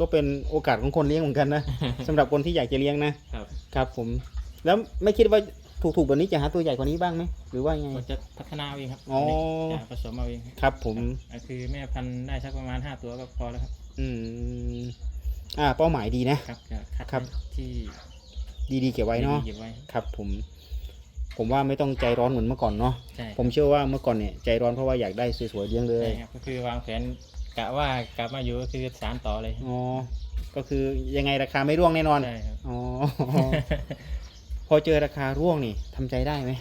ก็เป็นโอกาสของคนเลี้ยงเหมือนกันนะ สำหรับคนที่อยากจะเลี้ยงนะครับ ครับผม แล้วไม่คิดว่าถูกๆแบบนี้จะหาตัวใหญ่กว่านี้บ้างไหมหรือว่ายังไง ก็จะพัฒนาเอาเองครับอ๋อนนี้จะผสมเอาเองครับครับผม อะคือแม่พันธุ์ได้สักประมาณห้าตัวก็พอแล้วครับอืมอ่า เป้าหมายดีนะ ครับจะคัดครับ ที่ดีๆเก็บไว้เนาะเก็บไว้ครับผม ผมว่าไม่ต้องใจร้อนเหมือนเมื่อก่อนเนาะ ใช่ผมเชื่อว่าเมื่อก่อนเนี่ยใจร้อนเพราะว่าอยากได้สวยๆเลี้ยงเลยใช่ครับก็คือวางแผน กะว่ากลับมาอยู่ก็คือสารต่อเลยอ๋อก็คือยังไงราคาไม่ร่วงแน่นอนใช่ครับ อ๋อ พอเจอราคาร่วงนี่ทำใจได้ไหม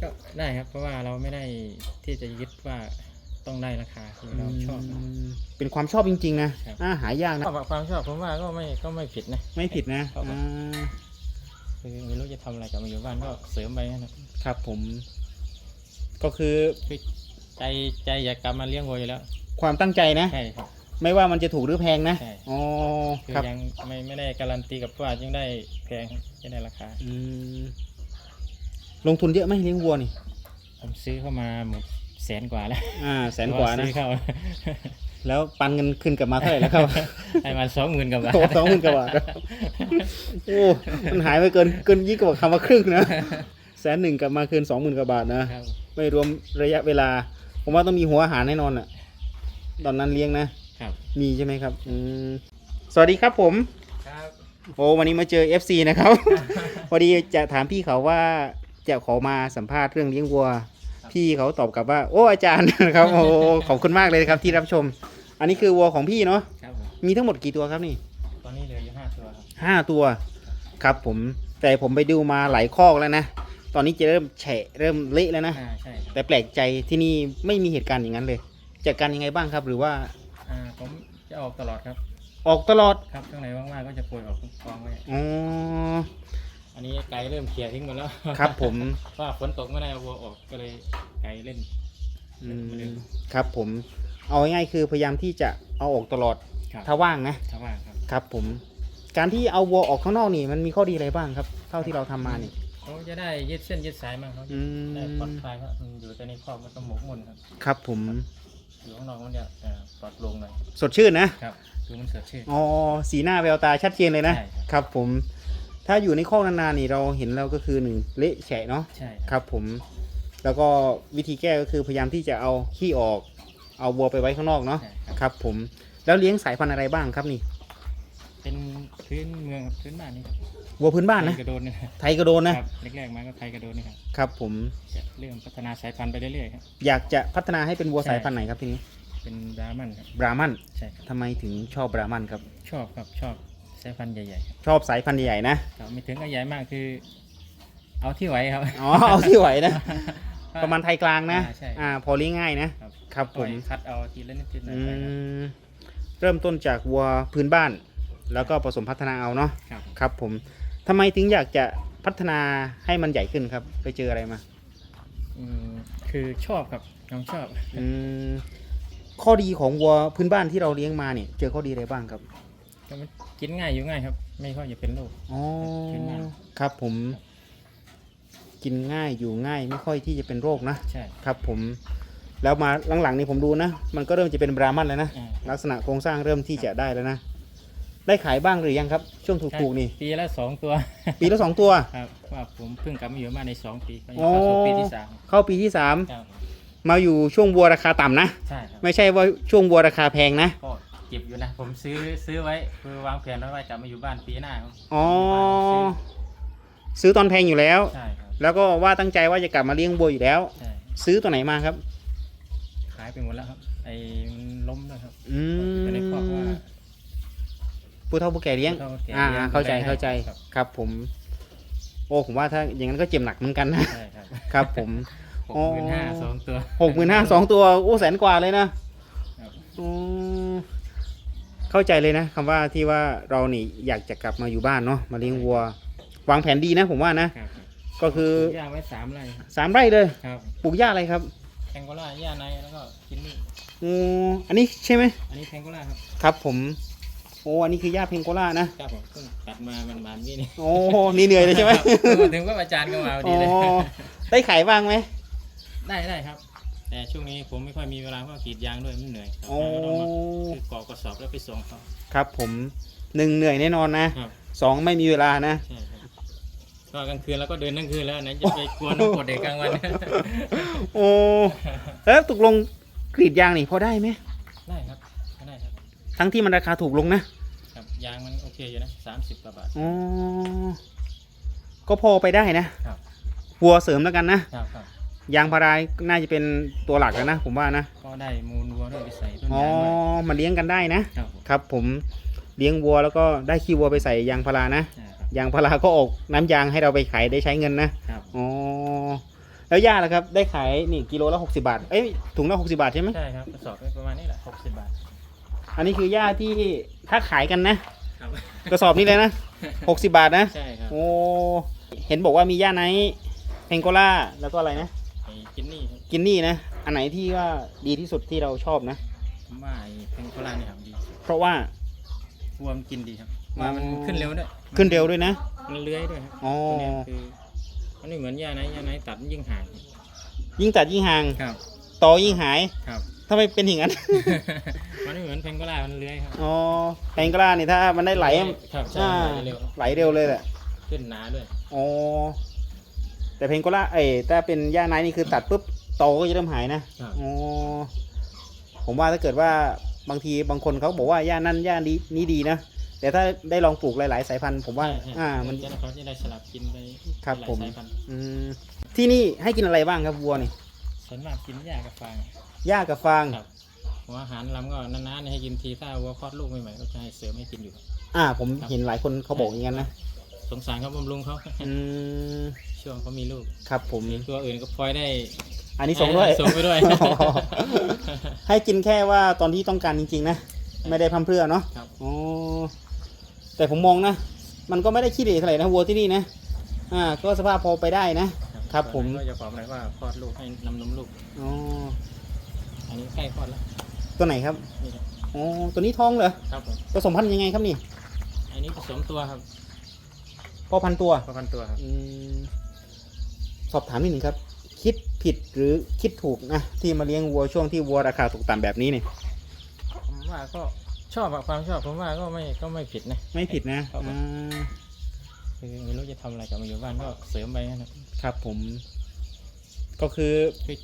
ก็ได้ครับ เพราะว่าเราไม่ได้ที่จะยึดว่าต้องได้ราคาที่เราชอบนะ มเป็นความชอบจริง ๆ นะครับ อ่าหายากนะชอบความชอบผมว่าก็ไม่ก็ไม่ผิดนะ ไม่ผิดนะครับผมอ่าคือไม่รู้จะทำอะไรกลับมาอยู่บ้านก็เสริมไปนะครับครับผม ก็คือคือใจใจอยากกลับมาเลี้ยงวัวอยู่แล้ว ความตั้งใจนะ ใช่ครับ ไม่ว่ามันจะถูกหรือแพงนะใช่ อ๋อคือครับยังไม่ไม่ได้การันตีกับว่ายังได้แพงยังได้ราคา อืมลงทุนเยอะไหมเลี้ยงวัวนี่ ผมซื้อเข้ามาหมดแสนกว่าแล้วอ่าแสนกว่านะ ซื้อเข้า แล้วปันเงินคืนกลับมาเท่าไหร่แล้วครับให้มาสองหมื่นกว่าบาทโอ้สองหมื่นกว่าบาทนะโอ้มันหายไปเกินเกินยิ่งกว่าคำว่าครึ่งนะแสนหนึ่งกลับมาคืนสองหมื่นกว่าบาทนะ ครับ ไม่รวมระยะเวลา ผมว่าต้องมีหัวอาหารแน่นอนอะ ตอนนั้นเลี้ยงนะครับ มีใช่ไหมครับอืมสวัสดีครับผมครับโอ้วันนี้มาเจอ FC นะครับ พอดีจะถามพี่เขาว่าจะขอมาสัมภาษณ์เรื่องเลี้ยงวัว พี่เขาตอบกลับว่า โอ้อาจารย์ นะครับโอ้ขอบคุณมากเลยครับที่รับชม อันนี้คือวัวของพี่เนาะครับผมมีทั้งหมดกี่ตัวครับนี่ตอนนี้เหลืออยู่ห้าตัวครับห้าตัว ครับผมแต่ผมไปดูมาหลายคอกแล้วนะตอนนี้จะเริ่มแฉะเริ่มเละแล้วนะ อ่าใช่ครับแต่แปลกใจที่นี่ไม่มีเหตุการณ์อย่างนั้นเลย จัดการยังไงบ้างครับ หรือว่าอ่าผมจะออกตลอดครับ ออกตลอดครับช่วงไหนว่างๆก็จะปล่อยออกกองไว้อ๋ออันนี้ไก่เริ่มเขี่ยทิ้งหมดแล้วครับ ผมว่าฝนตกไม่ได้เอาวัวออกก็เลยไก่เล่นอืเล่นมครับ ผม เอาง่ายๆคือพยายามที่จะเอาออกตลอดครับถ้าว่างนะถ้าว่างครับครับ ผม การที่เอาวัวออกข้างนอกนี่ มันมีข้อดีอะไรบ้างครับ เท่าที่เราทำมานี่เขาจะได้ยืดเส้นยืดสายมากเขาอืมได้ผ่อนคลายครับมันอยู่แต่ในครอบมันก็หมกมุ่นครับ ครับผม อยู่ข้างนอกมันจะเอ่อปลอดโปร่งหน่อยสดชื่นนะ ครับคือมันสดชื่น อ๋อ สีหน้าแววตาชัดเจนเลยนะ ใช่ครับ ครับผม ถ้าอยู่ในคอกนานๆนี่เราเห็นแล้วก็คือหนึ่งเละแฉะเนาะ ใช่ครับผม แล้วก็วิธีแก้ก็คือพยายามที่จะเอาขี้ออก เอาวัวไปไว้ข้างนอกเนาะ ใช่ครับ ครับผม แล้วเลี้ยงสายพันธุ์อะไรบ้างครับนี่ เป็นพื้นเมืองครับพื้นบ้านนี่ครับวัวพื้นบ้านนะไทยกระโดนนะครับไทยกระโดนนะครับแรกๆมาก็ไทยกระโดนนี่ครับครับผมจะเริ่มพัฒนาสายพันธุ์ไปเรื่อยๆครับ อยากจะพัฒนาให้เป็นวัวใช่ สายพันธุ์ไหนครับทีนี้เป็นบราหมันครับบรามันใช่ครับทำไมถึงชอบบรามันครับ ชอบครับชอบสายพันธุ์ใหญ่ๆครับชอบสายพันธุ์ใหญ่ๆนะครับไม่ถึงกับใหญ่มากคือ เอาที่ไหวครับ อ๋อ เอาที่ไหวนะ ประมาณไทยกลางนะอ่าใช่ อ่าพอเลี้ยงง่ายนะ ครับครับผปล่อยมคัดเอาทีละนิดทีละหน่ออืยไปครับมเริ่มต้นจากวัวพื้นบ้าน แล้วก็ผสมพัฒนาเอาเนาะครับ ครับ ผมทำไมถึงอยากจะพัฒนาให้มันใหญ่ขึ้นครับ ไปเจออะไรมาอืมคือชอบครับน้องชอบอืมข้อดีของวัวพื้นบ้านที่เราเลี้ยงมาเนี่ย เจอข้อดีอะไรบ้างครับก็มันกินง่ายอยู่ง่ายครับ ไม่ค่อยจะเป็นโรค อ๋อพื้นบ้าน ครับผม กินง่ายอยู่ง่ายไม่ค่อยที่จะเป็นโรคนะ ใช่ครับผมแล้วมาหลังๆนี่ผมดูนะ มันก็เริ่มจะเป็นบรามันแล้วนะ อ่าลักษณะโครงสร้างเริ่มที่จะได้แล้วนะ ได้ขายบ้างหรือยังครับ ช่วงถูกๆนี่ ปีละสองตัวปีละสองตัว ครับว่าผมเพิ่งกลับมาอยู่บ้านในสองปีก็อ๋อเข้าสู่ปีที่สามเข้าปีที่สามครับมาอยู่ช่วงวัวราคาต่ำนะ ใช่ครับไม่ใช่ว่าช่วงวัวราคาแพงนะ ก็เก็บอยู่นะ ผมซื้อซื้อไว้คือวางแผนไว้ว่าจะมาอยู่บ้านปีหน้าครับอ๋อ ซื้อซื้อตอนแพงอยู่แล้ว ใช่ครับแล้วก็ว่าตั้งใจว่าจะกลับมาเลี้ยงวัวอยู่แล้ว ใช่ซื้อตัวไหนมาครับ ขายไปหมดแล้วครับ ไอ้มันล้มแล้วครับอือยู่ในครอบว่าม ผู้เฒ่าผู้แก่เลี้ยง ผู้เฒ่าผู้แก่อ่าเลี้ยงเข้าใจดูแลให้เข้าใจ ครับครับผม โอ้ผมว่าถ้าอย่างนั้นก็เจ็บหนักเหมือนกันนะ ใช่ครับครับผม หกหมื่นห้าสองตัวหกหมื่นห้าสองตัวโอ้แสนกว่าเลยนะ ครับ อืมเข้าใจเลยนะคำว่าที่ว่าเรานี่อยากจะกลับมาอยู่บ้านเนาะมาเลี้ยงวัว วางแผนดีนะผมว่านะครับครับก็คือปลูกหญ้าไว้สามไร่ครับสามไร่เลยครับปลูกหญ้าอะไรครับแพงโกล่าหญ้าในแล้วก็กินนี่ อืมอันนี้ใช่ไหมอันนี้แพงโกล่าครับครับผม โอ้อันนี้คือหญ้าเพงโกล่านะครับผมเพิ่งตัดมามันมันๆนี่นี่โอ้นี่เหนื่อยเลยใช่ไหมมาถึงว่าอาจารย์ก็มาพออ๋ดีเลยอได้ขายบ้างไหม ได้ได้ครับแแต่ช่วงนี้ผมไม่ค่อยมีเวลาเพราะกรีดยางด้วยมันเหนื่อยครับโอ้ ก็ต้องมาคือกรอกกระสอบแล้วไปส่งเขาครับผมหนึ่งเหนื่อยแน่นอนนะครับสองไม่มีเวลานะ ใช่ครับก็กลางคืนแล้วก็เดินทั้งคืนแล้วไหนจะไปกวนน้ำกดเด็กกลางวัน โอ้แล้วตกลงกรีดยางนี่พอได้ไหมได้ครับได้ครับ ทั้งที่มันราคาถูกลงนะครับยางมันโอเคอยู่นะสามสิบกว่าบาท อ๋อก็พอไปได้นะครับ วัวเสริมแล้วกันนะครับครับยางพาราน่าจะเป็นตัวหลักแล้วนะ ผมว่านะก็ได้มูลวัวด้วยไปใส่ต้นอ๋อยางด้วยมาเลี้ยงกันได้นะ ครับผมครับผมเลี้ยงวัวแล้วก็ได้ขี้วัวไปใส่ยางพารานะ อ่าครับยางพาราก็ออกน้ำยางให้เราไปขายได้ใช้เงินนะ ครับอ๋อ แล้วย่าล่ะครับ ได้ขายนี่กิโลละหกสิบาท เอ้ยถุงละหกสิบาทใช่ไหมใช่ครับกระสอบก็ประมาณนี้แหละหกสิบบาท อันนี้คือย่าที่ถ้าขายกันนะ ครับ กระสอบนี้เลยนะหกสิบาทนะ ใช่ครับโอ้ เห็นบอกว่ามีย่าไนท์แองโกล่าแล้วก็อะไรนะ ไอ้กินนี่ครับกินนี่นะ อันไหนที่ว่าดีที่สุดที่เราชอบนะ ผมว่าไอ้เพงโคลาเนี่ยครับดีเพราะว่า วัวมันกินดีครับว่ามันขึ้นเร็วด้วยขึ้นเร็วด้วยนะ มันเลื้อยด้วยครับอ๋อ ตัวเนี้ยคือมันไม่เหมือนยาไหนยาไหนตัดยิ่งห่างยิ่งตัดยิ่งห่าง ครับต่อยิ่งหาย ครับทำ ไมเป็นอย่างนั้น มันไม่เหมือนเพงโกลามันเลื้อยครับ อ๋อแองโกล่านี่ถ้ามันได้ไหลครับใช่อ่าไหลเร็ว ไหลเร็วเลยแหละ ขึ้นหนาด้วยอ๋อ แต่เพนโกล่าเอ้ยถ้าเป็นย่าไนท์นี่คือตัดปุ๊บโตก็จะเริ่มหายนะ ครับอ๋อ ผมว่าถ้าเกิดว่าบางทีบางคนเขาบอกว่าย่านั่นย่านี้นี้ดีนะ แต่ถ้าได้ลองปลูกหลาย ๆ สายพันธุ์ผมว่า ใช่ใช่อ่า มัน จะได้เขาจะได้สลับกินไปครับหลายผม สายพันธุ์อืมที่นี่ให้กินอะไรบ้างครับวัวนี่ ส่วนมากกินหญ้ากับฟาง หญ้ากับฟาง ครับหัวอาหารลำก็นานๆให้กินทีถ้าวัวคลอดลูกใหม่ๆก็จะให้เสริมให้กินอยู่ครับอ่า ผมครับเห็นหลายคนเขาบอกอย่างนั้นนะสงสารเขาบำรุงเขาอืมช่วงเขามีลูกครับผมตัวอื่นก็พลอยได้อันนี้ส่งส์ด้วย ส่งไปด้วย ให้กินแค่ว่าตอนที่ต้องการจริงๆนะ ไม่ได้พร่ำเพรื่อเนาะครับ อ๋อแต่ผมมองนะ มันก็ไม่ได้ขี้เหร่เท่าไหร่นะวัวที่นี่นะ อ่า ก็สภาพพอไปได้นะ ครับผม ก็จะบอกหน่อยว่าคลอดลูกให้นำนมลูก อ๋อ อันนี้ใกล้คลอดแล้วตัวไหนครับนี่ครับอ๋อตัวนี้ท้องเหรอครับผมผสมพันธุ์ยังไงครับนี่อันนี้ผสมตัวครับพ่อพันธุ์ตัวประพันตัวครับอืมสอบถามนิดนึงครับ คิดผิดหรือคิดถูกนะที่มาเลี้ยงวัวช่วงที่วัวราคาตกต่ำแบบนี้เนี่ยผมว่าก็ชอบอะความชอบผมว่าก็ไม่ก็ไม่ผิดนะ ไม่ผิดนะครับผมอ่าคือไม่รู้จะทำอะไรกลับมาอยู่บ้านก็เสริมไปนะครับครับผม ก็คือคือ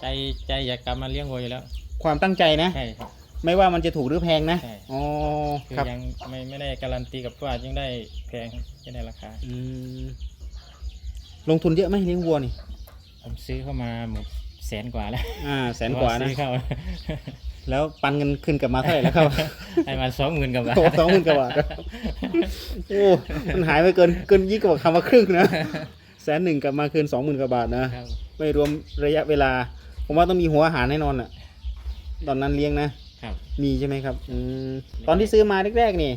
ใจใจอยากกลับมาเลี้ยงวัวอยู่แล้ว ความตั้งใจนะ ใช่ครับ ไม่ว่ามันจะถูกหรือแพงนะ ใช่ อ๋อ คือครับ ยังไม่ไม่ได้การันตีกับว่ายังได้แพงยังได้ราคา อืม ลงทุนเยอะไหมเลี้ยงวัวนี่ ผมซื้อเข้ามาหมดแสนกว่าแล้วอ่า แสนกว่านะ ซื้อเข้าแล้วปันเงินคืนกลับมาเท่าไหร่แล้วครับให้มาสองหมื่นกับบาทโอ้สองหมื่นกว่าบาทโอ้ มันหายไปเกินเกินยิ่งกว่าคำว่าครึ่งนะ แสนหนึ่งกลับมาคืนสองหมื่นกว่าบาทนะ ครับไม่รวมระยะเวลา ผมว่าต้องมีหัวอาหารแน่นอนอะ ตอนนั้นเลี้ยงนะครับ มีใช่ไหมครับอืมตอนที่ซื้อมาแรกๆนี่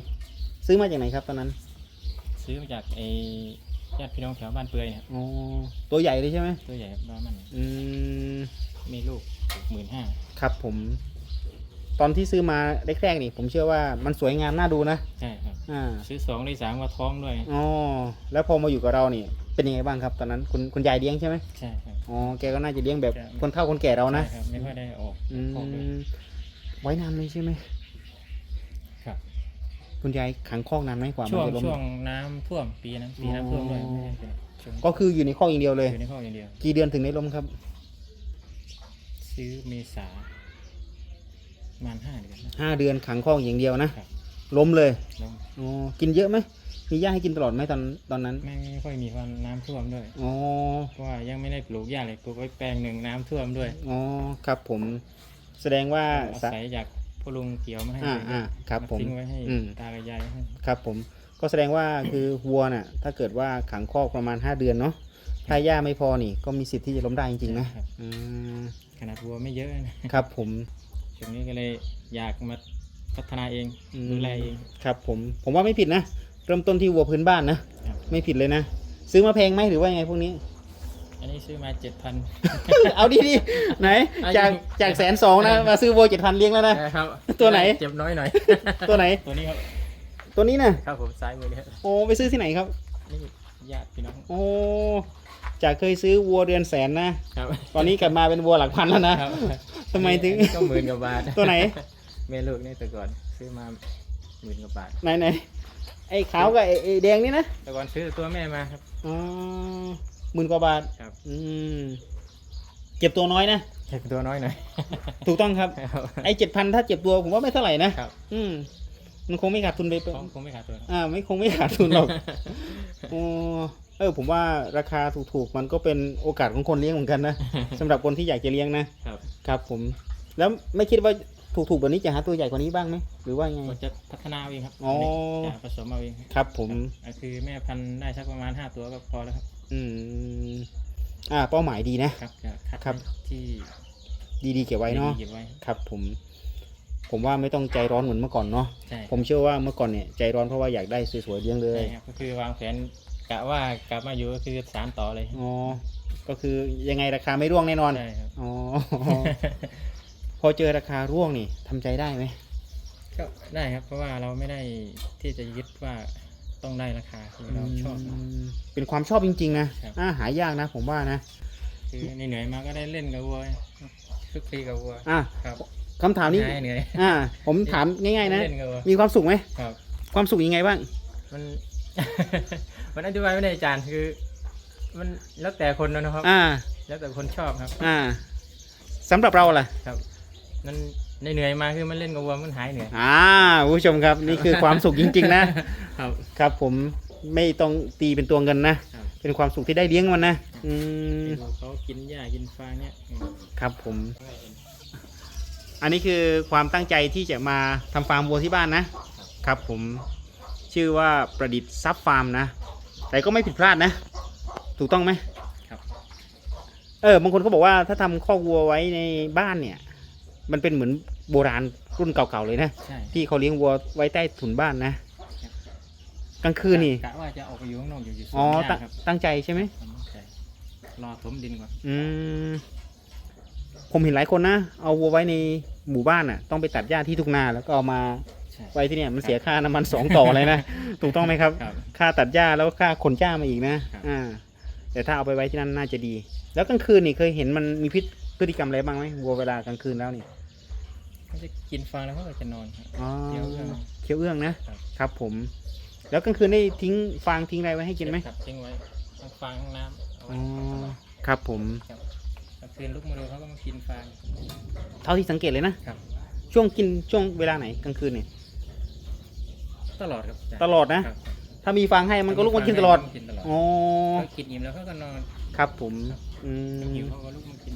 ซื้อมาจากไหนครับ ตอนนั้นซื้อมาจากไอ้ญาติพี่น้องแถวบ้านเปื่อยเนี่ยอ๋อตัวใหญ่เลยใช่ไหมตัวใหญ่บ้านมันอืมมีลูกหมื่นห้าครับผม ตอนที่ซื้อมาแรกๆนี่ ผมเชื่อว่ามันสวยงามน่าดูนะใช่ครับ อ่าซื้อสองได้สามว่าท้องด้วย อ๋อแล้วพอมาอยู่กับเรานี่ เป็นยังไงบ้างครับตอนนั้นคุณคุณยายเลี้ยงใช่ไหมใช่ครับ อ๋อแกก็น่าจะเลี้ยงแบบใช่ คนเฒ่าคนแก่เรานะใช่ครับไม่ค่อยได้ออกอืออกเลยมไว้นานเลยใช่ไหมครับ คุณยายขังคอกนานไหมกว่ามันช่วงจะล้ม ช่วงน้ำท่วมปีนั้นปีน้ำท่วมด้วยอ๋อ ไม่ได้เป็นช่วงก็คืออยู่ในคอกอย่างเดียวเลย อยู่ในข้ออย่างเดียว กี่เดือนถึงได้ล้มครับ ซื้อเมษาประมาณห้าเดือนนะ ห้าเดือนขังคอกอย่างเดียวนะ ครับ ล้มเลยแล้วอ๋อกินเยอะไหมมีหญ้าให้กินตลอดไหมตอนตอนนั้นไม่ไม่ค่อยมีความน้ำท่วมด้วยอ๋อเพราะว่ายังไม่ได้ปลูกหญ้าเลยปลูกไว้แปลงหนึ่งน้ำท่วมด้วยอ๋อครับผม แสดงว่าอาสะ ศัยจากพ่อลุงเกี่ยวมาให้อ่าเลยอ่าครับผมทิ้งไว้ให้อืม ตากับยายให้ครับผมก็แสดงว่าคือวัวน่ะ ถ้าเกิดว่าขังคอกประมาณ 5 เดือนเนาะถ้าหญ้าไม่พอนี่ก็มีสิทธิ์ที่จะล้มได้จริงๆนะครับอืมขนาดวัวไม่เยอะนะครับผม ช่วงนี้ก็เลยอยากมา พัฒนาเองอืมดูแลเอง ครับผมผมว่าไม่ผิดนะ เริ่มต้นที่วัวพื้นบ้านนะครับไม่ผิดเลยนะ ซื้อมาแพงไหมหรือว่ายังไงพวกนี้ อันนี้ซื้อมาเจ็ดพันเอาดีดีๆไหนอายุจากจากแสนสองนะ มาซื้อวัวเจ็ดพันเลี้ยงแล้วนะครับ ตัวไหนเจ็บน้อยหน่อย ตัวไหน ตัวนี้ครับ ตัวนี้นะครับผมซ้ายมือเนี่ยโอ้ไปซื้อที่ไหนครับนี่ญาติพี่น้อง โอ้จากเคยซื้อวัวเดือนแสนนะครับตอนนี้กลับมาเป็นวัวหลักพันแล้วนะครับทำไมถึงอันนี้ก็หมื่นกว่าบาท ตัวไหน แม่ลูกนี่แต่ก่อน ซื้อมาหมื่นกว่าบาทไหนไหนไอ้ขาวกับไอ้ไอ้แดงนี่นะแต่ก่อนซื้อตัวแม่มาครับ อ๋อหมื่นกว่าบาทครับ อืมเจ็บตัวน้อยนะเจ็บตัวน้อยหน่อย ถูกต้องครับครับ ไอ้เจ็ดพันถ้าเจ็บตัวผมว่าไม่เท่าไหร่นะครับ อืมมันคงไม่ขาดทุนไปเปคงคงไม่ขาดตัวครับอ่า ไม่คงไม่ขาดทุนหรอกอ๋อเออผมว่าราคาถูกๆมันก็เป็นโอกาสของคนเลี้ยงเหมือนกันนะ สำหรับคนที่อยากจะเลี้ยงนะครับ ครับผม แล้วไม่คิดว่า ถูกๆแบบนี้จะหาตัวใหญ่กว่านี้บ้างไหมหรือว่าไง ก็จะพัฒนาเอาเองครับอ๋อนนี้จะผสมเอาเองครับครับ ผม อะคือแม่พันธุ์ได้สักประมาณห้าตัวก็พอแล้วครับอืมอ่า เป้าหมายดีนะ ครับจะคัดครับ ที่ดีๆเก็บไว้เนาะเก็บไว้ครับ ผม ผมว่าไม่ต้องใจร้อนเหมือนเมื่อก่อนเนาะ ใช่ผมเชื่อว่าเมื่อก่อนเนี่ยใจร้อนเพราะว่าอยากได้สวยๆเลี้ยงเลย ใช่ครับก็คือวางแผนกะว่ากลับมาอยู่ก็คือสารต่อเลยอ๋อ ก็คือยังไงราคาไม่ร่วงแน่นอน ใช่ครับ อ๋อ พอเจอราคาร่วงนี่ทำใจได้ไหมก็ได้ครับ เพราะว่าเราไม่ได้ที่จะยึดว่าต้องได้ราคาที่เราชอบมเป็นความชอบจริง ๆ นะครับอ่าหายากนะ ผมว่านะคือเหนื่อยๆมาก็ได้เล่นกับวัวคลุกคลีกับวัวอะครับคำถามนี้หายเหนื่อยอ่า ผมถามง่ายๆนะ เล่นกับวัวมีความสุขไหมครับ ความสุขยังไงบ้าง มัน มันอธิบายไม่ได้อาจารย์คือ มันแล้วแต่คนนะครับ อ่า แล้วแต่คนชอบครับ อ่าสำหรับเราล่ะ ครับ มันเหนื่อยๆมาคือมันเล่นกับวัวมันหายเหนื่อย อ่าคุณผู้ชมครับนี่คือความสุขจริง ๆ นะครับ ครับ ผมไม่ต้องตีเป็นตัวเงินนะ ครับ เป็นความสุขที่ได้เลี้ยงมันนะอืมดูเขากินหญ้ากินฟางเนี่ยอืมครับผม อันนี้คือความตั้งใจที่จะมาทำฟาร์มวัวที่บ้านนะครับผมชื่อว่าประดิษฐ์ซับฟาร์มนะ แต่ก็ไม่ผิดพลาดนะ ถูกต้องไหมครับ เออบางคนเขาบอกว่าถ้าทำข้อกวัวไว้ในบ้านเนี่ย มันเป็นเหมือนโบราณรุ่นเก่าๆเลยนะใช่ที่เขาเลี้ยงวัวไว้ใต้ถุนบ้านนะกลางคืนนี่กะว่าจะออกไปอยู่ข้างนอกอยู่อยู่สวนอ๋อหตั้ญ้างครับตั้งใจใช่ไหมผมตั้งใจรอถมดินก่อนอืมผมเห็นหลายคนนะเอาวัวไว้ในหมู่บ้านอะ ต้องไปตัดหญ้าที่ทุ่งนาแล้วก็เอามาใช่ ไว้ที่เนี่ยมันเสียค่าน้ำมันสองต่อเลยนะ ถูกต้องไหมครับ ครับค่าตัดหญ้าแล้วก็ค่าขนหญ้ามาอีกนะ ครับ อ่า แต่ถ้าเอาไปไว้ที่นั่นน่าจะดี แล้วกลางคืนนี่เคยเห็นมันมีพิษพฤติกรรมอะไรบ้างไหมวัวเวลากลางคืนแล้วนี่ เขาจะกินฟางแล้วเขาก็จะนอนครับ อ๋อเคี้ยวเอื้องเคี้ยวเอื้องนะครับ ครับผม แล้วกลางคืนได้ทิ้งฟางทิ้งอะไรไว้ให้กินไหมครับทิ้งไว้ทั้งฟางทั้งน้ำเอาไว้อ๋อครับผมครับกลางคืนลุกมาดูเขาก็มากินฟาง เท่าที่สังเกตเลยนะครับ ช่วงกินช่วงเวลาไหนกลางคืนเนี่ย ตลอดครับาจารย์ตลอดนะ ครับถ้ามีฟางให้มันก็ลุกมากินตลอดกินตลอดอ๋อเขากินอิ่มแล้วเขาก็นอนครับผมอืหิวมเขาก็ลุกมากิน